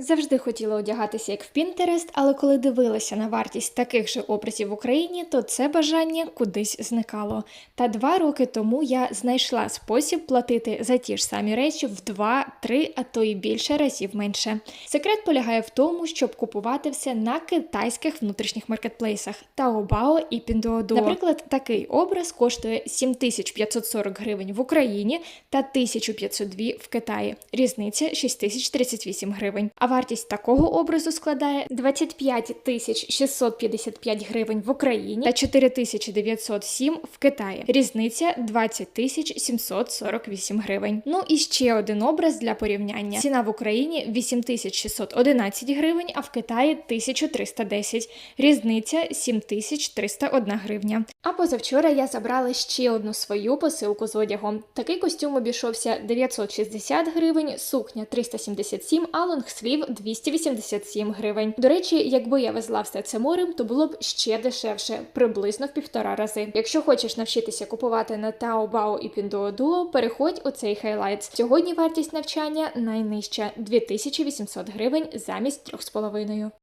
Завжди хотіла одягатися як в Pinterest, але коли дивилася на вартість таких же образів в Україні, то це бажання кудись зникало. Та два роки тому я знайшла спосіб платити за ті ж самі речі в два, три, а то й більше разів менше. Секрет полягає в тому, щоб купувати все на китайських внутрішніх маркетплейсах Taobao і Pinduoduo. Наприклад, такий образ коштує 7540 гривень в Україні та 1502 в Китаї. Різниця 6038 гривень. А вартість такого образу складає 25 655 гривень в Україні та 4907 в Китаї. Різниця 20 748 гривень. Ну і ще один образ для порівняння. Ціна в Україні 8611 гривень, а в Китаї 1310. Різниця 7301 гривня. А позавчора я забрала ще одну свою посилку з одягом. Такий костюм обійшовся 960 гривень, сукня 377, а лонгслів 287 гривень. До речі, якби я везла все це морем, то було б ще дешевше, приблизно в півтора рази. Якщо хочеш навчитися купувати на Taobao і Pinduoduo, переходь у цей хайлайт. Сьогодні вартість навчання найнижча 2800 гривень замість 3,5.